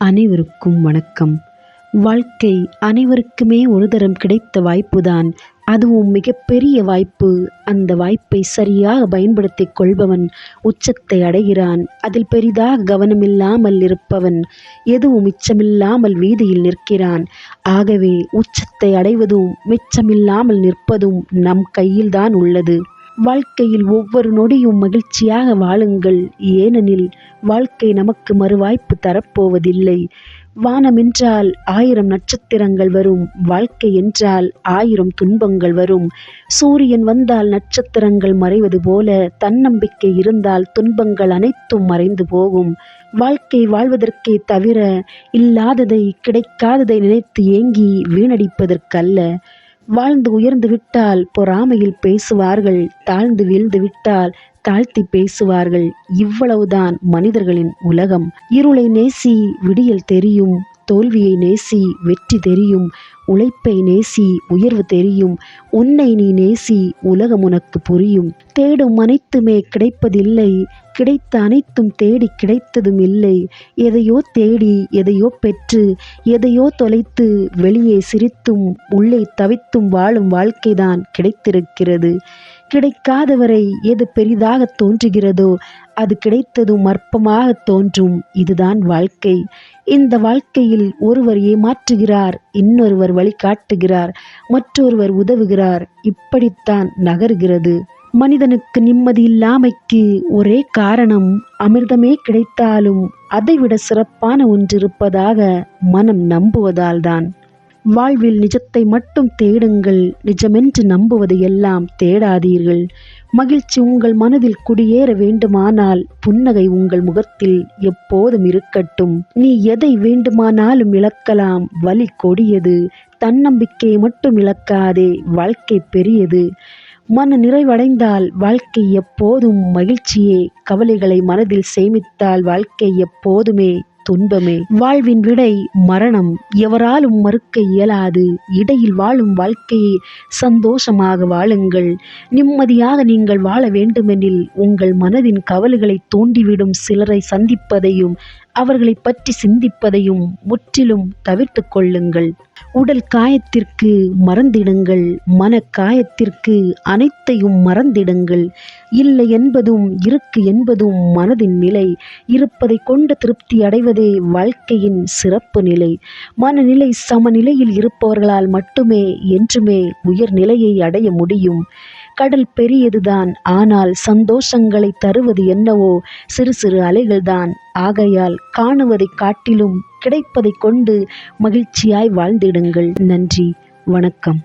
அனைவருக்கும் வணக்கம். வாழ்க்கை அனைவருக்குமே ஒரு தரம் கிடைத்த வாய்ப்புதான். அதுவும் மிகப்பெரிய வாய்ப்பு. அந்த வாய்ப்பை சரியாக பயன்படுத்திக் கொள்பவன் உச்சத்தை அடைகிறான். அதில் பெரிதாக கவனமில்லாமல் இருப்பவன் எதுவும் மிச்சமில்லாமல் வீதியில் நிற்கிறான். ஆகவே உச்சத்தை அடைவதும் மிச்சமில்லாமல் நிற்பதும் நம் கையில்தான் உள்ளது. வாழ்க்கையில் ஒவ்வொரு நொடியும் மகிழ்ச்சியாக வாழுங்கள். ஏனெனில் வாழ்க்கை நமக்கு மறுவாய்ப்பு தரப்போவதில்லை. வானம் என்றால் ஆயிரம் நட்சத்திரங்கள் வரும். வாழ்க்கை என்றால் ஆயிரம் துன்பங்கள் வரும். சூரியன் வந்தால் நட்சத்திரங்கள் மறைவது போல தன்னம்பிக்கை இருந்தால் துன்பங்கள் அனைத்தும் மறைந்து போகும். வாழ்க்கை வாழ்வதற்கே தவிர இல்லாததை கிடைக்காததை நினைத்து ஏங்கி வீணடிப்பதற்கல்ல. வாழ்ந்து உயர்ந்து விட்டால் பொறாமையில் பேசுவார்கள் தாழ்ந்து வீழ்ந்து விட்டால் தாழ்த்தி பேசுவார்கள். இவ்வளவுதான் மனிதர்களின் உலகம். இருளை நேசி விடியல் தெரியும் தோல்வியை நேசி வெற்றி தெரியும் உழைப்பை நேசி உயர்வு தெரியும் உன்னை நீ நேசி உலகம் உனக்கு புரியும். தேடும் அனைத்துமே கிடைப்பதில்லை கிடைத்த அனைத்தும் தேடி கிடைத்ததும் இல்லை. எதையோ தேடி எதையோ பெற்று எதையோ தொலைத்து வெளியே சிரித்தும் உள்ளே தவித்தும் வாழும் வாழ்க்கைதான் கிடைத்திருக்கிறது. கிடைக்காதவரை எது பெரிதாக தோன்றுகிறதோ அது கிடைத்ததும் அற்பமாக தோன்றும். இதுதான் வாழ்க்கை. இந்த வாழ்க்கையில் ஒருவர் ஏமாற்றுகிறார் இன்னொருவர் வழிகாட்டுகிறார் மற்றொருவர் உதவுகிறார். இப்படித்தான் நகர்கிறது. மனிதனுக்கு நிம்மதி இல்லாமைக்கு ஒரே காரணம் அமிர்தமே கிடைத்தாலும் அதைவிட சிறப்பான ஒன்று இருப்பதாக மனம் நம்புவதால்தான். வாழ்வில் நிஜத்தை மட்டும் தேடுங்கள் நிஜமென்று நம்புவது எல்லாம் தேடாதீர்கள். மகிழ்ச்சி உங்கள் மனதில் குடியேற வேண்டுமானால் புன்னகை உங்கள் முகத்தில் எப்போதும் இருக்கட்டும். நீ எதை வேண்டுமானாலும் இழக்கலாம் வலி கொடியது. தன்னம்பிக்கையை மட்டும் இழக்காதே வாழ்க்கை பெரியது. மன நிறைவடைந்தால் வாழ்க்கை எப்போதும் மகிழ்ச்சியே. கவலைகளை மனதில் சேமித்தால் வாழ்க்கை எப்போதுமே துன்பமே. வாழ்வின் விடை மரணம். எவராலும் மறுக்க இயலாது. இடையில் வாழும் வாழ்க்கையை சந்தோஷமாக வாழுங்கள். நிம்மதியாக நீங்கள் வாழ வேண்டுமெனில் உங்கள் மனதின் கவலைகளை தூண்டிவிடும் சிலரை சந்திப்பதையும் அவர்களை பற்றி சிந்திப்பதையும் முற்றிலும் தவிர்த்து கொள்ளுங்கள். உடல் காயத்திற்கு மறந்திடுங்கள் மன காயத்திற்கு அனைத்தையும் மறந்திடுங்கள். இல்லை என்பதும் இருக்கு என்பதும் மனதின் நிலை. இருப்பதை கொண்டு திருப்தி அடைவதே வாழ்க்கையின் சிறப்பு நிலை. மனநிலை சமநிலையில் இருப்பவர்களால் மட்டுமே என்றுமே உயர்நிலையை அடைய முடியும். கடல் பெரியதுதான் ஆனால் சந்தோஷங்களை தருவது என்னவோ சிறு சிறு அலைகள்தான். ஆகையால் காணுவதைக் காட்டிலும் கிடைப்பதை கொண்டு மகிழ்ச்சியாய் வாழ்ந்திடுங்கள். நன்றி. வணக்கம்.